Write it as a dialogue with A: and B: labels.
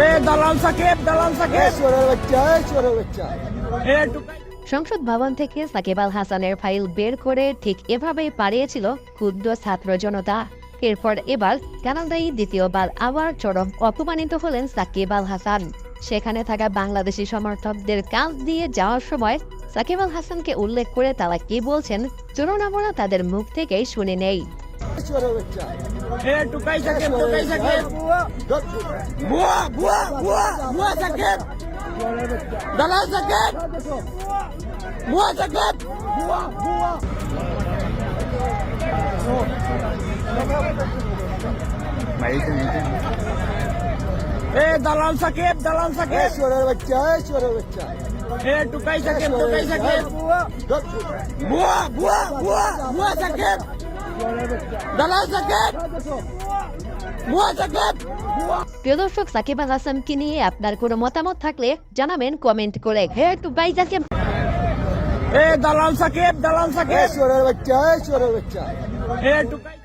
A: এ দালাল সাকিব দালাল সাকিব।
B: বাচ্চা বাচ্চা।
C: সংসদ ভবন থেকে সাকিব আল হাসানের ফাইল বের করে ঠিক এভাবেই পাড়িয়েছিল ক্ষুদ্র ছাত্র জনতা। এরপর এবার কানাডাই দ্বিতীয়বার আবার চরম অপমানিত হলেন সাকিব আল হাসান। সেখানে থাকা বাংলাদেশি সমর্থকদের কাজ দিয়ে যাওয়ার সময় সাকিব আল হাসানকে উল্লেখ করে তারা কি বলছেন চলুন আমরা তাদের মুখ থেকেই শুনে নেই।
A: টুকাই সাকিব টুকাই সাকিব। বুয়া বুয়া বুয়া বুয়া সাকিব। দালাল সাকিব। বুয়া সাকিব। বুয়া বুয়া এ দালাল সাকিব দালাল সাকিব।
B: চোরের বাচ্চা চোরের বাচ্চা
A: এ টুকাই সাকিব টুকাই সাকিব। বুয়া বুয়া বুয়া বুয়া সাকিব। দালাল সাকিব বুয়া সাকিব বুয়া
C: প্রিয় দর্শক সাকিব আল হাসানকে নিয়ে আপনার কোনো মতামত থাকলে জানাবেন কমেন্ট করে। হে টু বাই সাকিব
A: এ দালাল সাকিব দালাল সাকিব।
B: চোরের বাচ্চা চোরের বাচ্চা।
A: এ টুকাই